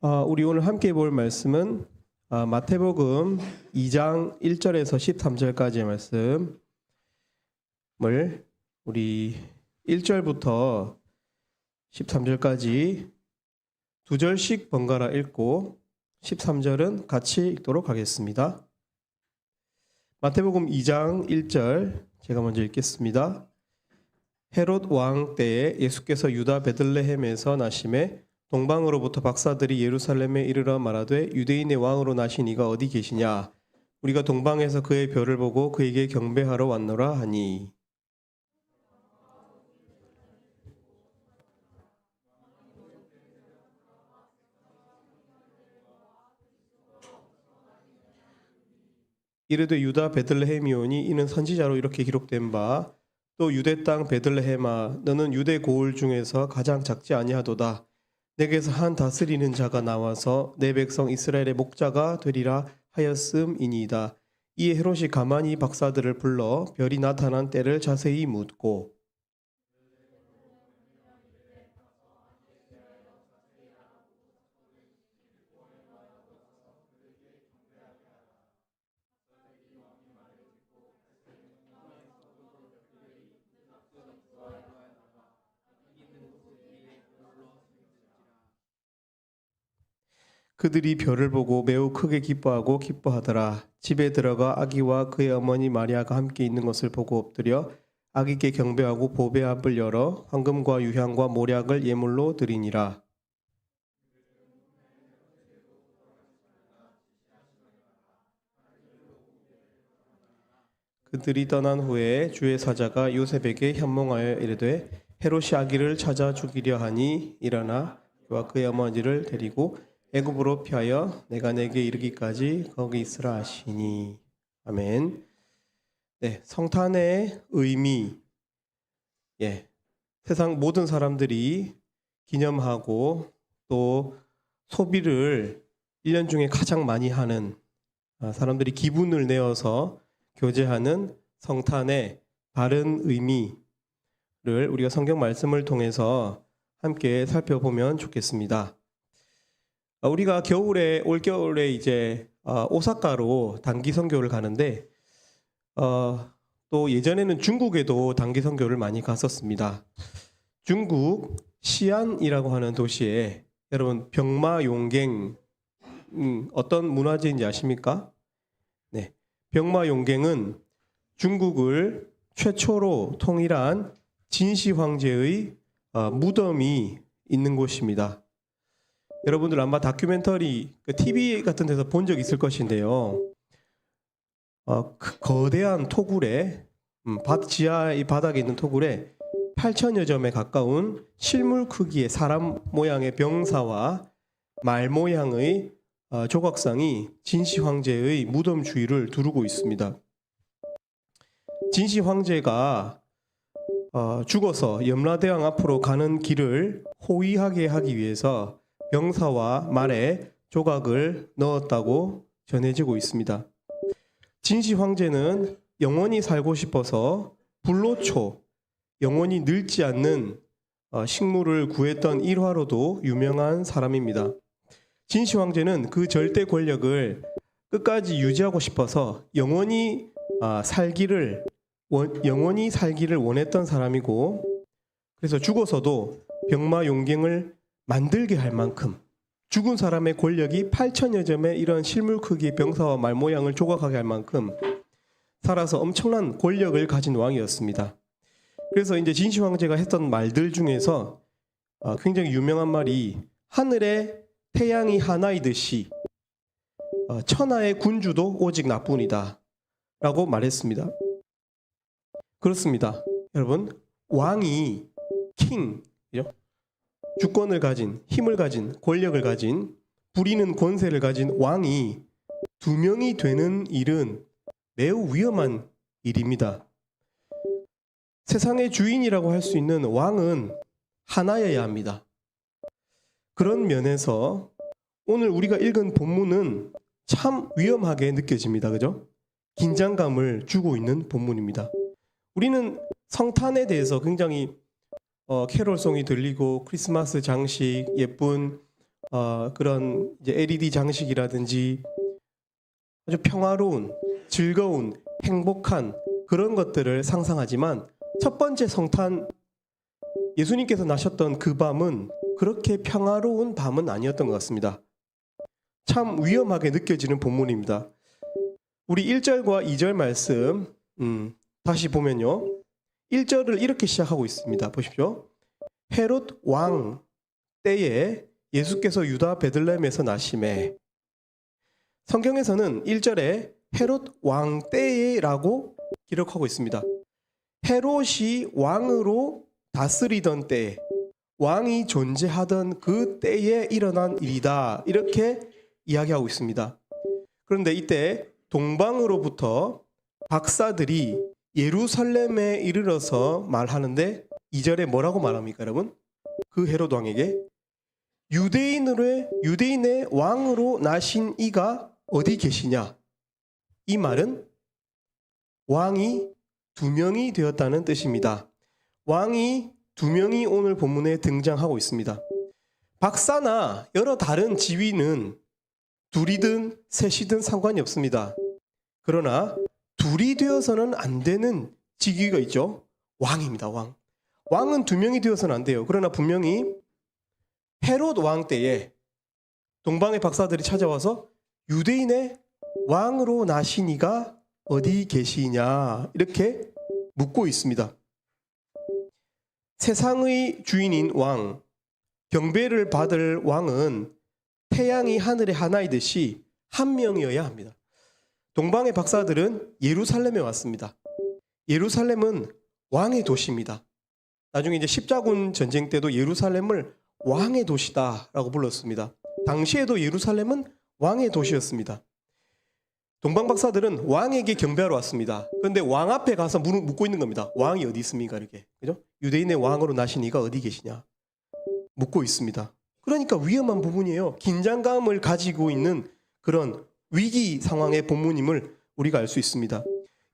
어, 우리 오늘 함께 볼 말씀은 어, 마태복음 2장 1절에서 13절까지의 말씀을 우리 1절부터 13절까지 두 절씩 번갈아 읽고 13절은 같이 읽도록 하겠습니다. 마태복음 2장 1절 제가 먼저 읽겠습니다. 헤롯 왕 때에 예수께서 유다 베들레헴에서 나심에 동방으로부터 박사들이 예루살렘에 이르러 말하되 유대인의 왕으로 나신 이가 어디 계시냐? 우리가 동방에서 그의 별을 보고 그에게 경배하러 왔노라 하니. 이르되 유다 베들레헴이오니 이는 선지자로 이렇게 기록된 바 또 유대 땅 베들레헴아 너는 유대 고을 중에서 가장 작지 아니하도다 내게서 한 다스리는 자가 나와서 내 백성 이스라엘의 목자가 되리라 하였음이니이다. 이에 헤롯이 가만히 박사들을 불러 별이 나타난 때를 자세히 묻고 그들이 별을 보고 매우 크게 기뻐하고 기뻐하더라. 집에 들어가 아기와 그의 어머니 마리아가 함께 있는 것을 보고 엎드려 아기께 경배하고 보배합을 열어 황금과 유향과 모략을 예물로 드리니라. 그들이 떠난 후에 주의 사자가 요셉에게 현몽하여 이르되 헤롯이 아기를 찾아 죽이려 하니 일어나 그와 그의 어머니를 데리고 애굽으로 피하여 내가 내게 이르기까지 거기 있으라 하시니 아멘. 네, 성탄의 의미. 예. 세상 모든 사람들이 기념하고 또 소비를 1년 중에 가장 많이 하는 아, 사람들이 기분을 내어서 교제하는 성탄의 바른 의미를 우리가 성경 말씀을 통해서 함께 살펴보면 좋겠습니다. 어, 우리가 겨울에 올 겨울에 이제 어, 오사카로 단기 선교를 가는데 어, 또 예전에는 중국에도 단기 선교를 많이 갔었습니다. 중국 시안이라고 하는 도시에 여러분 병마용갱 음, 어떤 문화재인지 아십니까? 네, 병마용갱은 중국을 최초로 통일한 진시 황제의 어, 무덤이 있는 곳입니다. 여러분들 아마 다큐멘터리 그 TV 같은 데서 본 적 있을 것인데요. 어, 그 거대한 토굴에 음, 밭 지하 이 바닥에 있는 토굴에 8천여 점에 가까운 실물 크기의 사람 모양의 병사와 말 모양의 어, 조각상이 진시 황제의 무덤 주위를 두르고 있습니다. 진시 황제가 어, 죽어서 염라대왕 앞으로 가는 길을 호위하게 하기 위해서 병사와 말에 조각을 넣었다고 전해지고 있습니다. 진시 황제는 영원히 살고 싶어서 불로초, 영원히 늙지 않는 어, 식물을 구했던 일화로도 유명한 사람입니다. 진시 황제는 그 절대 권력을 끝까지 유지하고 싶어서 영원히 아, 살기를 원- 영원히 살기를 원했던 사람이고 그래서 죽어서도 병마 용갱을 만들게 할 만큼 죽은 사람의 권력이 8천여 점의 이런 실물 크기의 병사와 말 모양을 조각하게 할 만큼 살아서 엄청난 권력을 가진 왕이었습니다. 그래서 이제 진시 황제가 했던 말들 중에서 어, 굉장히 유명한 말이 하늘에 태양이 하나이듯이 어, 천하의 군주도 오직 나뿐이다 라고 말했습니다. 그렇습니다. 여러분 왕이 킹? 주권을 가진 힘을 가진 권력을 가진 부리는 권세를 가진 왕이 두 명이 되는 일은 매우 위험한 일입니다. 세상의 주인이라고 할 수 있는 왕은 하나여야 합니다. 그런 면에서 오늘 우리가 읽은 본문은 참 위험하게 느껴집니다. 그죠? 긴장감을 주고 있는 본문입니다. 우리는 성탄에 대해서 굉장히 어, 캐롤송이 들리고 크리스마스 장식, 예쁜 어, 그런 이제 LED 장식이라든지 아주 평화로운, 즐거운, 행복한 그런 것들을 상상하지만 첫 번째 성탄 예수님께서 나셨던 그 밤은 그렇게 평화로운 밤은 아니었던 것 같습니다. 참 위험하게 느껴지는 본문입니다. 우리 1절과 2절 말씀 음, 다시 보면요. 1절을 이렇게 시작하고 있습니다. 보십시오. 헤롯 왕 때에 예수께서 유다 베들레헴에서 나심에 성경에서는 1절에 헤롯 왕 때에라고 기록하고 있습니다. 헤롯이 왕으로 다스리던 때 왕이 존재하던 그 때에 일어난 일이다. 이렇게 이야기하고 있습니다. 그런데 이때 동방으로부터 박사들이 예루살렘에 이르러서 말하는데 2절에 뭐라고 말합니까, 여러분? 그 헤롯 왕에게 유대인으로 유대인의 왕으로 나신 이가 어디 계시냐? 이 말은 왕이 두 명이 되었다는 뜻입니다. 왕이 두 명이 오늘 본문에 등장하고 있습니다. 박사나 여러 다른 지위는 둘이든 셋이든 상관이 없습니다. 그러나 둘이 되어서는 안 되는 직위가 있죠. 왕입니다. 왕. 왕은 두 명이 되어서는 안 돼요. 그러나 분명히 헤롯 왕 때에 동방의 박사들이 찾아와서 유대인의 왕으로 나신 이가 어디 계시냐 이렇게 묻고 있습니다. 세상의 주인인 왕, 경배를 받을 왕은 태양이 하늘의 하나이듯이 한 명이어야 합니다. 동방의 박사들은 예루살렘에 왔습니다. 예루살렘은 왕의 도시입니다. 나중에 이제 십자군 전쟁 때도 예루살렘을 왕의 도시다라고 불렀습니다. 당시에도 예루살렘은 왕의 도시였습니다. 동방 박사들은 왕에게 경배하러 왔습니다. 그런데 왕 앞에 가서 물- 묻고 있는 겁니다. 왕이 어디 있습니까? 이렇게. 그죠? 유대인의 왕으로 나신 이가 어디 계시냐? 묻고 있습니다. 그러니까 위험한 부분이에요. 긴장감을 가지고 있는 그런 위기 상황의 본문임을 우리가 알 수 있습니다.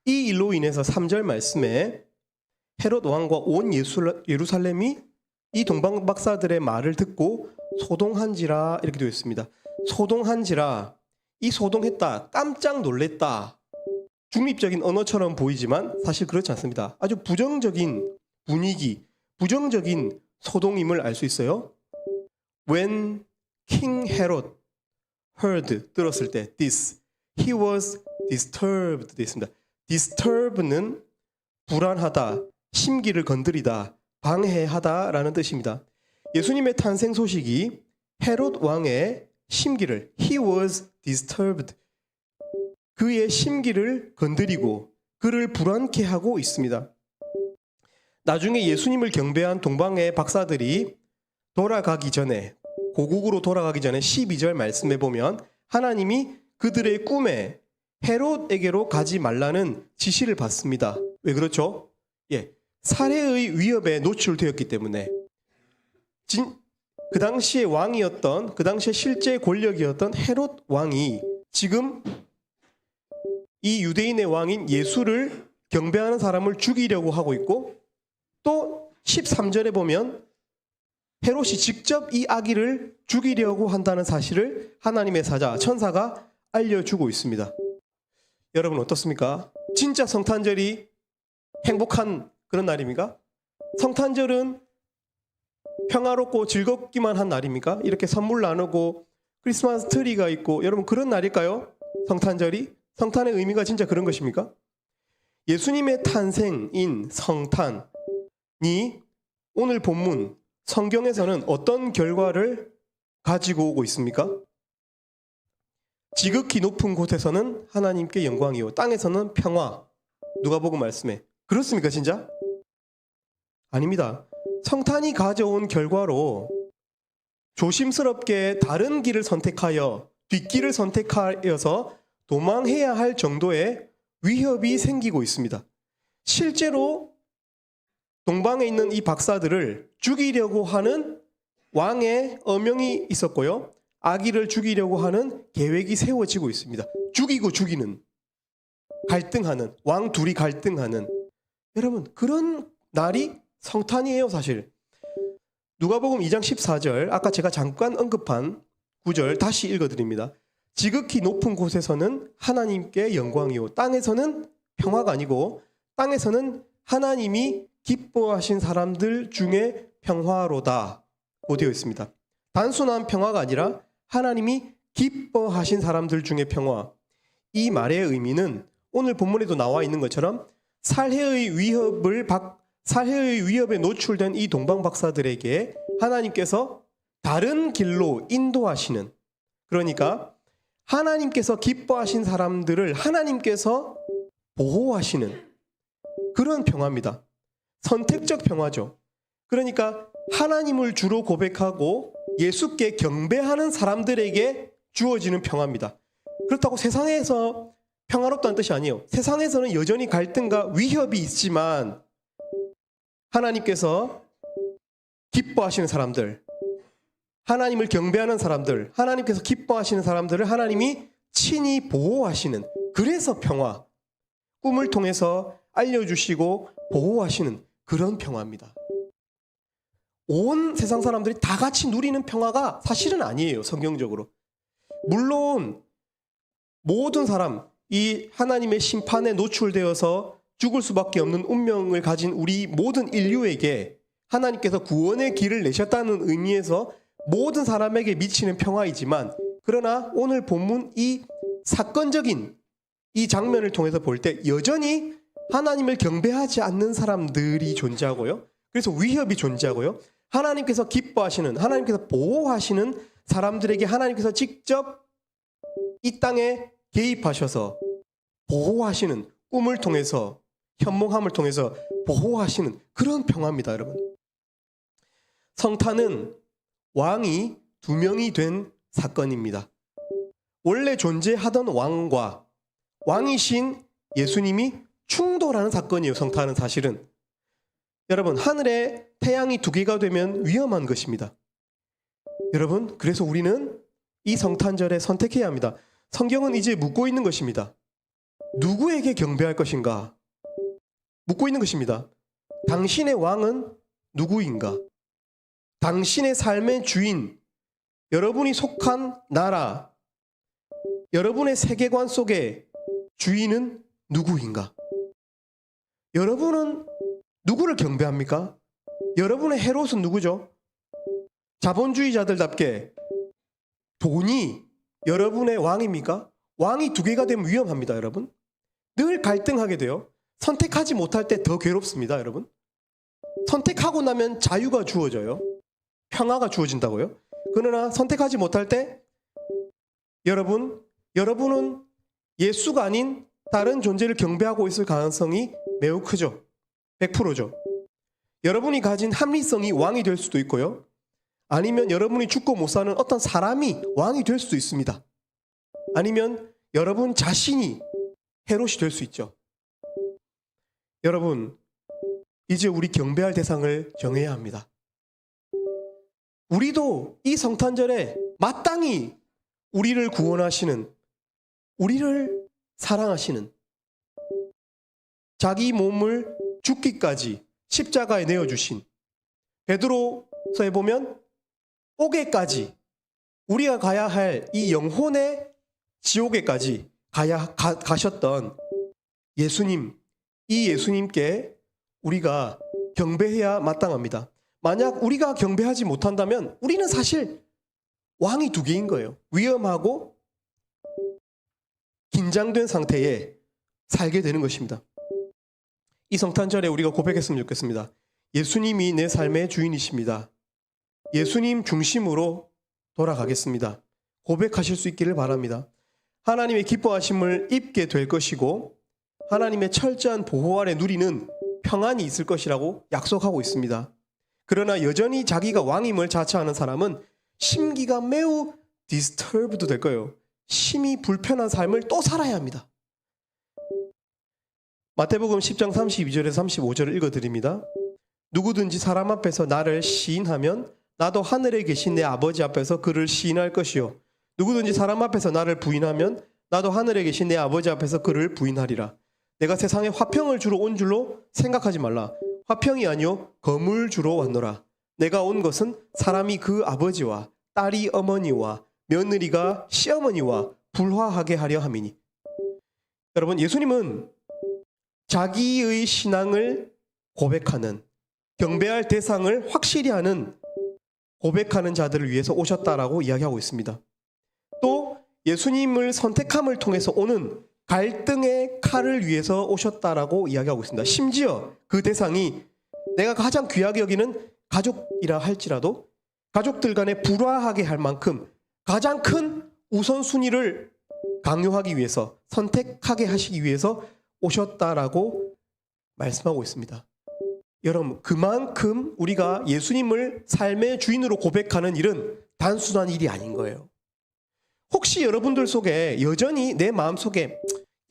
이 일로 인해서 3절 말씀에 헤롯 왕과 온 예루살렘이 이 동방 박사들의 말을 듣고 소동한지라 이렇게 되어 있습니다. 소동한지라 이 소동했다, 깜짝 놀랬다. 중립적인 언어처럼 보이지만 사실 그렇지 않습니다. 아주 부정적인 분위기, 부정적인 소동임을 알 수 있어요. When King Herod heard 들었을 때 this he was disturbed 되어 있습니다. disturb는 불안하다, 심기를 건드리다, 방해하다라는 뜻입니다. 예수님의 탄생 소식이 헤롯 왕의 심기를 he was disturbed 그의 심기를 건드리고 그를 불안케 하고 있습니다. 나중에 예수님을 경배한 동방의 박사들이 돌아가기 전에 고국으로 돌아가기 전에 12절 말씀해 보면 하나님이 그들의 꿈에 헤롯에게로 가지 말라는 지시를 받습니다. 왜 그렇죠? 예. 살해의 위협에 노출되었기 때문에 진, 그 당시에 왕이었던 그 당시에 실제 권력이었던 헤롯 왕이 지금 이 유대인의 왕인 예수를 경배하는 사람을 죽이려고 하고 있고 또 13절에 보면 헤롯이 직접 이 아기를 죽이려고 한다는 사실을 하나님의 사자 천사가 알려주고 있습니다. 여러분 어떻습니까? 진짜 성탄절이 행복한 그런 날입니까? 성탄절은 평화롭고 즐겁기만 한 날입니까? 이렇게 선물 나누고 크리스마스 트리가 있고 여러분 그런 날일까요? 성탄절이? 성탄의 의미가 진짜 그런 것입니까? 예수님의 탄생인 성탄이 오늘 본문 성경에서는 어떤 결과를 가지고 오고 있습니까? 지극히 높은 곳에서는 하나님께 영광이요 땅에서는 평화. 누가 보고 말씀해. 그렇습니까, 진짜? 아닙니다. 성탄이 가져온 결과로 조심스럽게 다른 길을 선택하여 뒷길을 선택하여서 도망해야 할 정도의 위협이 생기고 있습니다. 실제로 동방에 있는 이 박사들을 죽이려고 하는 왕의 어명이 있었고요. 아기를 죽이려고 하는 계획이 세워지고 있습니다. 죽이고 죽이는 갈등하는 왕 둘이 갈등하는 여러분 그런 날이 성탄이에요, 사실. 누가복음 2장 14절 아까 제가 잠깐 언급한 구절 다시 읽어드립니다. 지극히 높은 곳에서는 하나님께 영광이요 땅에서는 평화가 아니고 땅에서는 하나님이 기뻐하신 사람들 중에 평화로다 고 되어 있습니다. 단순한 평화가 아니라 하나님이 기뻐하신 사람들 중에 평화. 이 말의 의미는 오늘 본문에도 나와 있는 것처럼 살해의 위협을 받 살해의 위협에 노출된 이 동방 박사들에게 하나님께서 다른 길로 인도하시는 그러니까 하나님께서 기뻐하신 사람들을 하나님께서 보호하시는 그런 평화입니다. 선택적 평화죠. 그러니까 하나님을 주로 고백하고 예수께 경배하는 사람들에게 주어지는 평화입니다. 그렇다고 세상에서 평화롭다는 뜻이 아니에요. 세상에서는 여전히 갈등과 위협이 있지만 하나님께서 기뻐하시는 사람들, 하나님을 경배하는 사람들, 하나님께서 기뻐하시는 사람들을 하나님이 친히 보호하시는 그래서 평화, 꿈을 통해서 알려주시고 보호하시는 그런 평화입니다. 온 세상 사람들이 다 같이 누리는 평화가 사실은 아니에요, 성경적으로. 물론 모든 사람, 이 하나님의 심판에 노출되어서 죽을 수밖에 없는 운명을 가진 우리 모든 인류에게 하나님께서 구원의 길을 내셨다는 의미에서 모든 사람에게 미치는 평화이지만 그러나 오늘 본문 이 사건적인 이 장면을 통해서 볼 때 여전히 하나님을 경배하지 않는 사람들이 존재하고요. 그래서 위협이 존재하고요. 하나님께서 기뻐하시는 하나님께서 보호하시는 사람들에게 하나님께서 직접 이 땅에 개입하셔서 보호하시는 꿈을 통해서 현몽함을 통해서 보호하시는 그런 평화입니다, 여러분. 성탄은 왕이 두 명이 된 사건입니다. 원래 존재하던 왕과 왕이신 예수님이 충돌하는 사건이에요. 성탄은 사실은. 여러분, 하늘에 태양이 두 개가 되면 위험한 것입니다. 여러분, 그래서 우리는 이 성탄절에 선택해야 합니다. 성경은 이제 묻고 있는 것입니다. 누구에게 경배할 것인가? 묻고 있는 것입니다. 당신의 왕은 누구인가? 당신의 삶의 주인, 여러분이 속한 나라, 여러분의 세계관 속에 주인은 누구인가? 여러분은 누구를 경배합니까? 여러분의 헤롯은 누구죠? 자본주의자들답게 돈이 여러분의 왕입니까? 왕이 두 개가 되면 위험합니다, 여러분. 늘 갈등하게 돼요. 선택하지 못할 때 더 괴롭습니다, 여러분. 선택하고 나면 자유가 주어져요. 평화가 주어진다고요. 그러나 선택하지 못할 때 여러분, 여러분은 예수가 아닌 다른 존재를 경배하고 있을 가능성이 매우 크죠. 100%죠. 여러분이 가진 합리성이 왕이 될 수도 있고요. 아니면 여러분이 죽고 못 사는 어떤 사람이 왕이 될 수도 있습니다. 아니면 여러분 자신이 헤롯이 될 수 있죠. 여러분, 이제 우리 경배할 대상을 정해야 합니다. 우리도 이 성탄절에 마땅히 우리를 구원하시는, 우리를 사랑하시는, 자기 몸을 죽기까지 십자가에 내어주신, 베드로서에 보면 옥에까지 우리가 가야 할 이 영혼의 지옥에까지 가야 가, 가셨던 예수님, 이 예수님께 우리가 경배해야 마땅합니다. 만약 우리가 경배하지 못한다면 우리는 사실 왕이 두 개인 거예요. 위험하고 긴장된 상태에 살게 되는 것입니다. 이 성탄절에 우리가 고백했으면 좋겠습니다. 예수님이 내 삶의 주인이십니다. 예수님 중심으로 돌아가겠습니다. 고백하실 수 있기를 바랍니다. 하나님의 기뻐하심을 입게 될 것이고 하나님의 철저한 보호 아래 누리는 평안이 있을 것이라고 약속하고 있습니다. 그러나 여전히 자기가 왕임을 자처하는 사람은 심기가 매우 디스터브드 될 거예요. 심히 불편한 삶을 또 살아야 합니다. 마태복음 10장 32절에서 35절을 읽어드립니다. 누구든지 사람 앞에서 나를 시인하면 나도 하늘에 계신 내 아버지 앞에서 그를 시인할 것이요. 누구든지 사람 앞에서 나를 부인하면 나도 하늘에 계신 내 아버지 앞에서 그를 부인하리라. 내가 세상에 화평을 주러 온 줄로 생각하지 말라. 화평이 아니요 검을 주러 왔노라. 내가 온 것은 사람이 그 아버지와 딸이 어머니와 며느리가 시어머니와 불화하게 하려 함이니. 여러분, 예수님은 자기의 신앙을 고백하는 경배할 대상을 확실히 하는 고백하는 자들을 위해서 오셨다라고 이야기하고 있습니다. 또 예수님을 선택함을 통해서 오는 갈등의 칼을 위해서 오셨다라고 이야기하고 있습니다. 심지어 그 대상이 내가 가장 귀하게 여기는 가족이라 할지라도 가족들 간에 불화하게 할 만큼 가장 큰 우선순위를 강요하기 위해서 선택하게 하시기 위해서 오셨다라고 말씀하고 있습니다. 여러분, 그만큼 우리가 예수님을 삶의 주인으로 고백하는 일은 단순한 일이 아닌 거예요. 혹시 여러분들 속에 여전히 내 마음 속에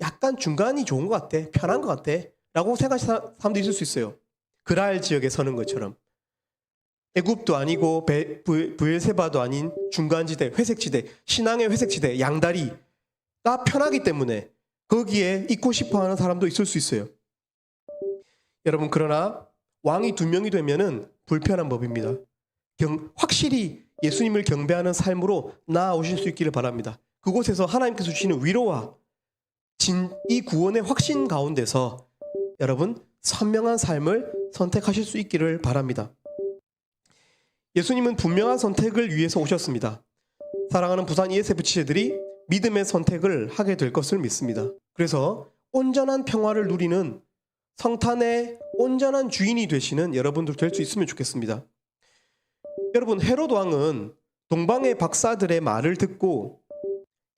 약간 중간이 좋은 것 같아, 편한 것 같아, 라고 생각하시는 사람도 있을 수 있어요. 그랄 지역에 서는 것처럼. 애굽도 아니고 베- 부- 부엘세바도 아닌 중간지대, 회색지대, 신앙의 회색지대, 양다리가 편하기 때문에 거기에 있고 싶어 하는 사람도 있을 수 있어요. 여러분, 그러나 왕이 두 명이 되면은 불편한 법입니다. 경- 확실히 예수님을 경배하는 삶으로 나아오실 수 있기를 바랍니다. 그곳에서 하나님께서 주시는 위로와 진, 이 구원의 확신 가운데서 여러분 선명한 삶을 선택하실 수 있기를 바랍니다. 예수님은 분명한 선택을 위해서 오셨습니다. 사랑하는 부산 ESF 지체들이 믿음의 선택을 하게 될 것을 믿습니다. 그래서 온전한 평화를 누리는 성탄의 온전한 주인이 되시는 여러분들 될 수 있으면 좋겠습니다. 여러분 헤롯 왕은 동방의 박사들의 말을 듣고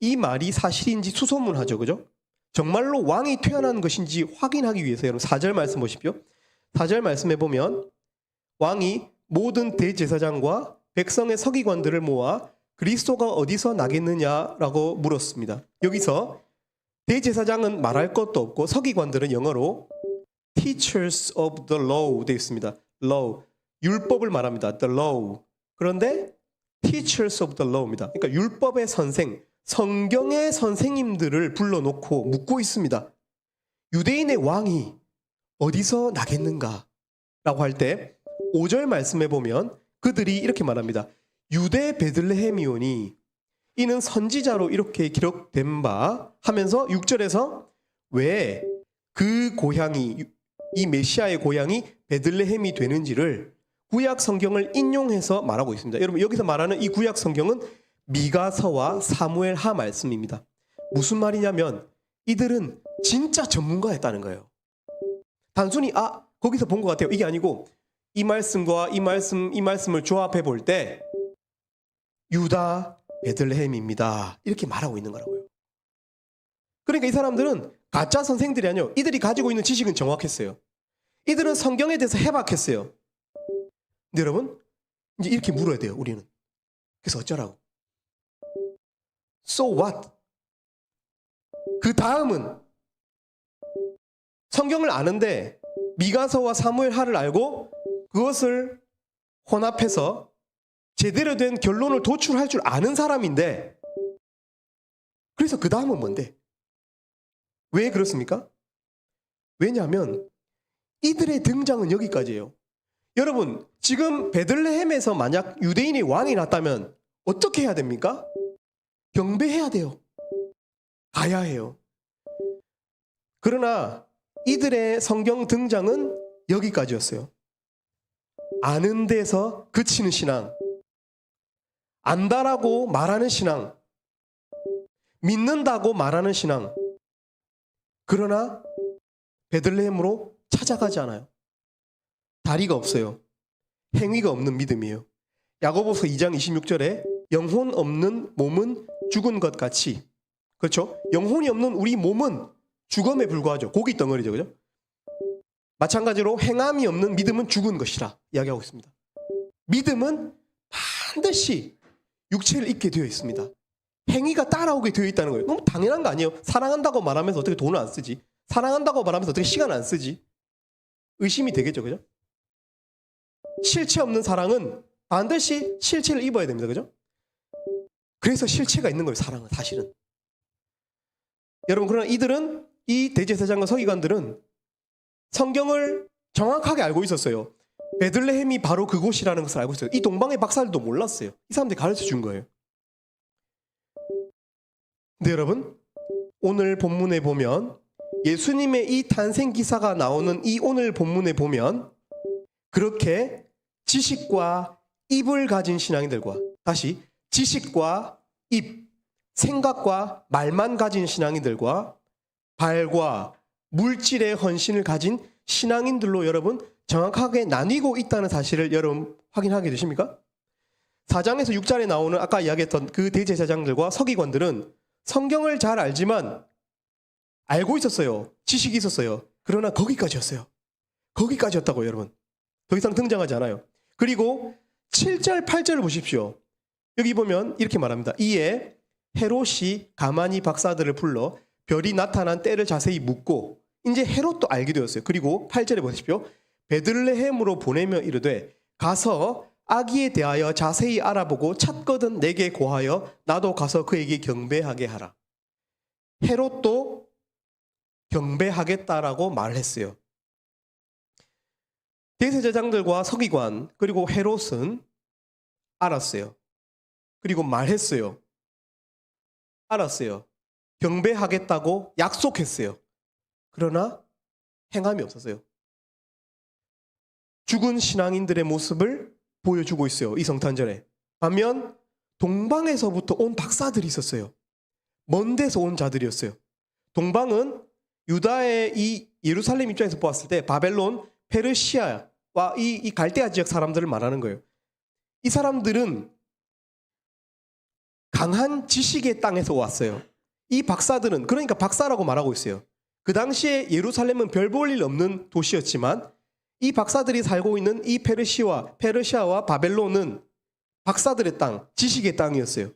이 말이 사실인지 수소문하죠. 그죠? 정말로 왕이 태어난 것인지 확인하기 위해서 여러분 4절 말씀 보십시오. 4절 말씀해 보면 왕이 모든 대제사장과 백성의 서기관들을 모아 그리스도가 어디서 나겠느냐라고 물었습니다. 여기서 대제사장은 말할 것도 없고 서기관들은 영어로 teachers of the law 되어 있습니다. law 율법을 말합니다. the law. 그런데 teachers of the law입니다. 그러니까 율법의 선생, 성경의 선생님들을 불러놓고 묻고 있습니다. 유대인의 왕이 어디서 나겠는가? 라고 할 때 5절 말씀해 보면 그들이 이렇게 말합니다. 유대 베들레헴이오니 이는 선지자로 이렇게 기록된 바 하면서 6절에서 왜 그 고향이 이 메시아의 고향이 베들레헴이 되는지를 구약 성경을 인용해서 말하고 있습니다. 여러분 여기서 말하는 이 구약 성경은 미가서와 사무엘 하 말씀입니다. 무슨 말이냐면 이들은 진짜 전문가였다는 거예요. 단순히 아 거기서 본 것 같아요. 이게 아니고 이 말씀과 이 말씀 이 말씀을 조합해 볼 때 유다 베들레헴입니다. 이렇게 말하고 있는 거라고요. 그러니까 이 사람들은 가짜 선생들이 아니요. 이들이 가지고 있는 지식은 정확했어요. 이들은 성경에 대해서 해박했어요. 근데 여러분 이제 이렇게 물어야 돼요. 우리는. 그래서 어쩌라고? So what? 그 다음은 성경을 아는데 미가서와 사무엘 하를 알고 그것을 혼합해서 제대로 된 결론을 도출할 줄 아는 사람인데 그래서 그 다음은 뭔데? 왜 그렇습니까? 왜냐하면 이들의 등장은 여기까지예요. 여러분 지금 베들레헴에서 만약 유대인이 왕이 났다면 어떻게 해야 됩니까? 경배해야 돼요. 가야 해요. 그러나 이들의 성경 등장은 여기까지였어요. 아는 데서 그치는 신앙, 안다라고 말하는 신앙, 믿는다고 말하는 신앙. 그러나 베들레헴으로 찾아가지 않아요. 다리가 없어요. 행위가 없는 믿음이에요. 야고보서 2장 26절에 영혼 없는 몸은 죽은 것 같이 그렇죠? 영혼이 없는 우리 몸은 죽음에 불과하죠. 고기 덩어리죠. 그죠? 마찬가지로 행함이 없는 믿음은 죽은 것이라 이야기하고 있습니다. 믿음은 반드시 육체를 입게 되어 있습니다. 행위가 따라오게 되어 있다는 거예요. 너무 당연한 거 아니에요? 사랑한다고 말하면서 어떻게 돈을 안 쓰지? 사랑한다고 말하면서 어떻게 시간 안 쓰지? 의심이 되겠죠. 그죠? 실체 없는 사랑은 반드시 실체를 입어야 됩니다. 그죠? 그래서 실체가 있는 거예요. 사랑은 사실은. 여러분 그러나 이들은 이 대제사장과 서기관들은 성경을 정확하게 알고 있었어요. 베들레헴이 바로 그곳이라는 것을 알고 있어요. 이 동방의 박사들도 몰랐어요. 이 사람들이 가르쳐 준 거예요. 네, 여러분. 오늘 본문에 보면 예수님의 이 탄생 기사가 나오는 이 오늘 본문에 보면 그렇게 지식과 입을 가진 신앙인들과 다시 지식과 입, 생각과 말만 가진 신앙인들과 발과 물질의 헌신을 가진 신앙인들로 여러분 정확하게 나뉘고 있다는 사실을 여러분 확인하게 되십니까? 4장에서 6장에 나오는 아까 이야기했던 그 대제사장들과 서기관들은 성경을 잘 알지만 알고 있었어요. 지식이 있었어요. 그러나 거기까지였어요. 거기까지였다고 여러분. 더 이상 등장하지 않아요. 그리고 7절, 8절을 보십시오. 여기 보면 이렇게 말합니다. 이에 헤롯이 가만히 박사들을 불러 별이 나타난 때를 자세히 묻고 이제 헤롯도 알게 되었어요. 그리고 8절에 보십시오. 베들레헴으로 보내며 이르되 가서 아기에 대하여 자세히 알아보고 찾거든 내게 고하여 나도 가서 그에게 경배하게 하라. 헤롯도 경배하겠다라고 말했어요. 대제사장들과 서기관 그리고 헤롯은 알았어요. 그리고 말했어요. 알았어요. 경배하겠다고 약속했어요. 그러나 행함이 없었어요. 죽은 신앙인들의 모습을 보여주고 있어요. 이 성탄절에. 반면 동방에서부터 온 박사들이 있었어요. 먼 데서 온 자들이었어요. 동방은 유다의 이 예루살렘 입장에서 보았을 때 바벨론, 페르시아와 이, 이 갈대아 지역 사람들을 말하는 거예요. 이 사람들은 강한 지식의 땅에서 왔어요. 이 박사들은 그러니까 박사라고 말하고 있어요. 그 당시에 예루살렘은 별 볼 일 없는 도시였지만 이 박사들이 살고 있는 이 페르시와 페르시아와 바벨론은 박사들의 땅, 지식의 땅이었어요.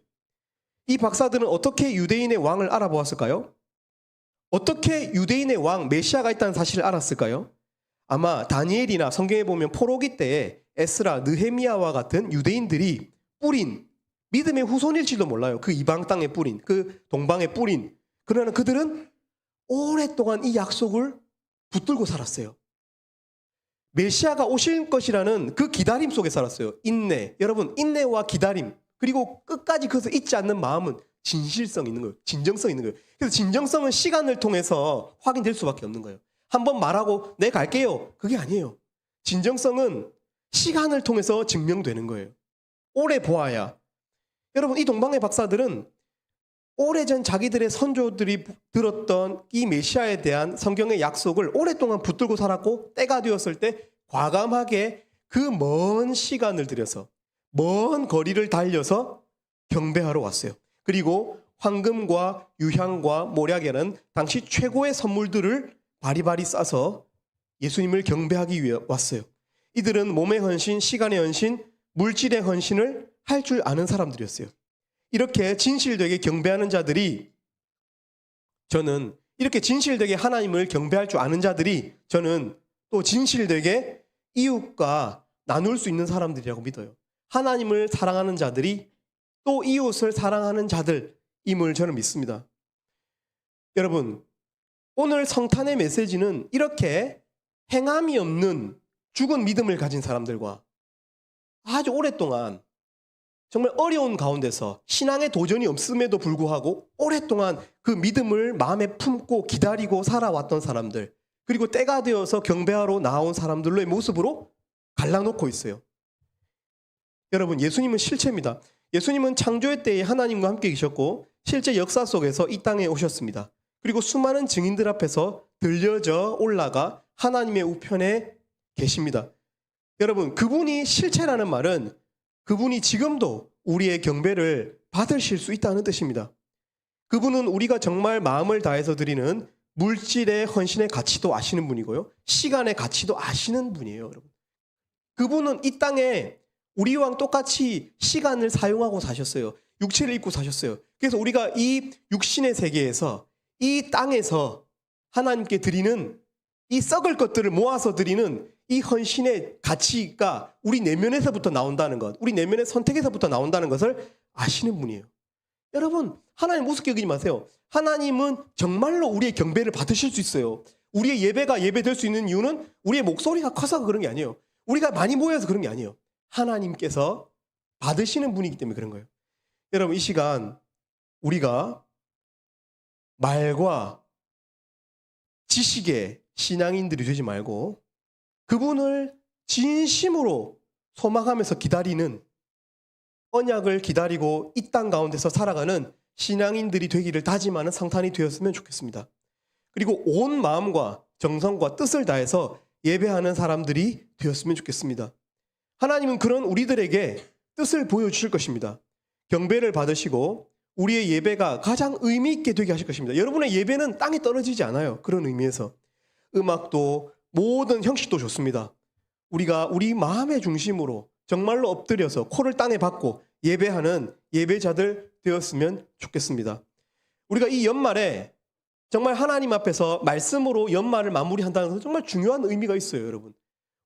이 박사들은 어떻게 유대인의 왕을 알아보았을까요? 어떻게 유대인의 왕 메시아가 있다는 사실을 알았을까요? 아마 다니엘이나 성경에 보면 포로기 때에 에스라, 느헤미야와 같은 유대인들이 뿌린 믿음의 후손일지도 몰라요. 그 이방 땅에 뿌린, 그 동방에 뿌린. 그러나 그들은 오랫동안 이 약속을 붙들고 살았어요. 메시아가 오실 것이라는 그 기다림 속에 살았어요. 인내. 여러분, 인내와 기다림. 그리고 끝까지 그것을 잊지 않는 마음은 진실성 있는 거예요. 진정성 있는 거예요. 그래서 진정성은 시간을 통해서 확인될 수밖에 없는 거예요. 한번 말하고 내 갈게요. 그게 아니에요. 진정성은 시간을 통해서 증명되는 거예요. 오래 보아야. 여러분, 이 동방의 박사들은 오래전 자기들의 선조들이 들었던 이 메시아에 대한 성경의 약속을 오랫동안 붙들고 살았고 때가 되었을 때 과감하게 그 먼 시간을 들여서 먼 거리를 달려서 경배하러 왔어요. 그리고 황금과 유향과 모략에는 당시 최고의 선물들을 바리바리 싸서 예수님을 경배하기 위해 왔어요. 이들은 몸의 헌신, 시간의 헌신, 물질의 헌신을 할 줄 아는 사람들이었어요. 이렇게 진실되게 경배하는 자들이 저는 이렇게 진실되게 하나님을 경배할 줄 아는 자들이 저는 또 진실되게 이웃과 나눌 수 있는 사람들이라고 믿어요. 하나님을 사랑하는 자들이 또 이웃을 사랑하는 자들임을 저는 믿습니다. 여러분, 오늘 성탄의 메시지는 이렇게 행함이 없는 죽은 믿음을 가진 사람들과 아주 오랫동안 정말 어려운 가운데서 신앙의 도전이 없음에도 불구하고 오랫동안 그 믿음을 마음에 품고 기다리고 살아왔던 사람들 그리고 때가 되어서 경배하러 나온 사람들로의 모습으로 갈라놓고 있어요. 여러분 예수님은 실체입니다. 예수님은 창조의 때에 하나님과 함께 계셨고 실제 역사 속에서 이 땅에 오셨습니다. 그리고 수많은 증인들 앞에서 들려져 올라가 하나님의 우편에 계십니다. 여러분 그분이 실체라는 말은 그분이 지금도 우리의 경배를 받으실 수 있다는 뜻입니다. 그분은 우리가 정말 마음을 다해서 드리는 물질의 헌신의 가치도 아시는 분이고요. 시간의 가치도 아시는 분이에요, 여러분. 그분은 이 땅에 우리와 똑같이 시간을 사용하고 사셨어요. 육체를 입고 사셨어요. 그래서 우리가 이 육신의 세계에서 이 땅에서 하나님께 드리는 이 썩을 것들을 모아서 드리는 이 헌신의 가치가 우리 내면에서부터 나온다는 것, 우리 내면의 선택에서부터 나온다는 것을 아시는 분이에요. 여러분, 하나님 우습게 여기지 마세요. 하나님은 정말로 우리의 경배를 받으실 수 있어요. 우리의 예배가 예배될 수 있는 이유는 우리의 목소리가 커서 그런 게 아니에요. 우리가 많이 모여서 그런 게 아니에요. 하나님께서 받으시는 분이기 때문에 그런 거예요. 여러분, 이 시간 우리가 말과 지식의 신앙인들이 되지 말고 그분을 진심으로 소망하면서 기다리는 언약을 기다리고 이 땅 가운데서 살아가는 신앙인들이 되기를 다짐하는 성탄이 되었으면 좋겠습니다. 그리고 온 마음과 정성과 뜻을 다해서 예배하는 사람들이 되었으면 좋겠습니다. 하나님은 그런 우리들에게 뜻을 보여주실 것입니다. 경배를 받으시고 우리의 예배가 가장 의미 있게 되게 하실 것입니다. 여러분의 예배는 땅에 떨어지지 않아요. 그런 의미에서 음악도 모든 형식도 좋습니다. 우리가 우리 마음의 중심으로 정말로 엎드려서 코를 땅에 박고 예배하는 예배자들 되었으면 좋겠습니다. 우리가 이 연말에 정말 하나님 앞에서 말씀으로 연말을 마무리한다는 것은 정말 중요한 의미가 있어요, 여러분.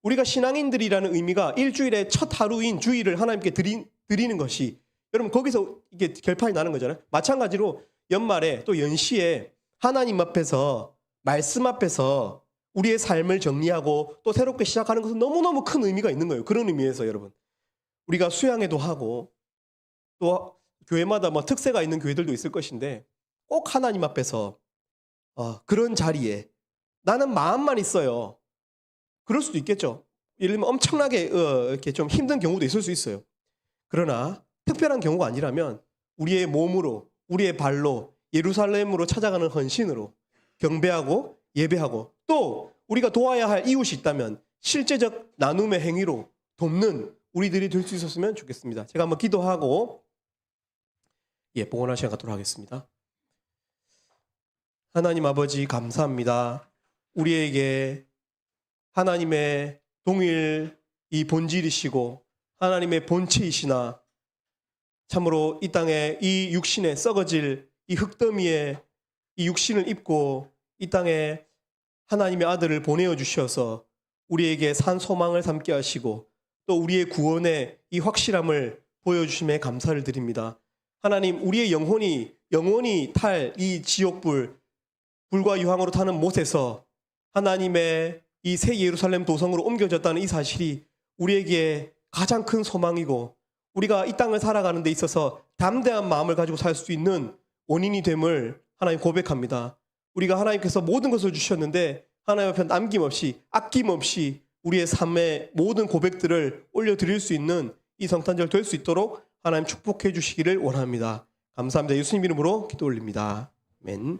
우리가 신앙인들이라는 의미가 일주일의 첫 하루인 주일을 하나님께 드리, 드리는 것이 여러분 거기서 이게 결판이 나는 거잖아요. 마찬가지로 연말에 또 연시에 하나님 앞에서 말씀 앞에서 우리의 삶을 정리하고 또 새롭게 시작하는 것은 너무너무 큰 의미가 있는 거예요. 그런 의미에서 여러분. 우리가 수양회도 하고 또 교회마다 뭐 특세가 있는 교회들도 있을 것인데 꼭 하나님 앞에서 어, 그런 자리에 나는 마음만 있어요. 그럴 수도 있겠죠. 예를 들면 엄청나게 어, 이렇게 좀 힘든 경우도 있을 수 있어요. 그러나 특별한 경우가 아니라면 우리의 몸으로 우리의 발로 예루살렘으로 찾아가는 헌신으로 경배하고 예배하고 또 우리가 도와야 할 이웃이 있다면 실제적 나눔의 행위로 돕는 우리들이 될 수 있었으면 좋겠습니다. 제가 한번 기도하고 예, 봉헌할 시간 갖도록 하겠습니다. 하나님 아버지 감사합니다. 우리에게 하나님의 동일 이 본질이시고 하나님의 본체이시나 참으로 이 땅에 이 육신에 썩어질 이 흙더미에 이 육신을 입고 이 땅에 하나님의 아들을 보내어 주셔서 우리에게 산 소망을 삼게 하시고 또 우리의 구원의 이 확실함을 보여주심에 감사를 드립니다. 하나님, 우리의 영혼이 영원히 탈 이 지옥불, 불과 유황으로 타는 못에서 하나님의 이 새 예루살렘 도성으로 옮겨졌다는 이 사실이 우리에게 가장 큰 소망이고 우리가 이 땅을 살아가는 데 있어서 담대한 마음을 가지고 살 수 있는 원인이 됨을 하나님 고백합니다. 우리가 하나님께서 모든 것을 주셨는데 하나님 앞에 남김없이 아낌없이 우리의 삶의 모든 고백들을 올려드릴 수 있는 이 성탄절 될 수 있도록 하나님 축복해 주시기를 원합니다. 감사합니다. 예수님 이름으로 기도 올립니다. 아멘.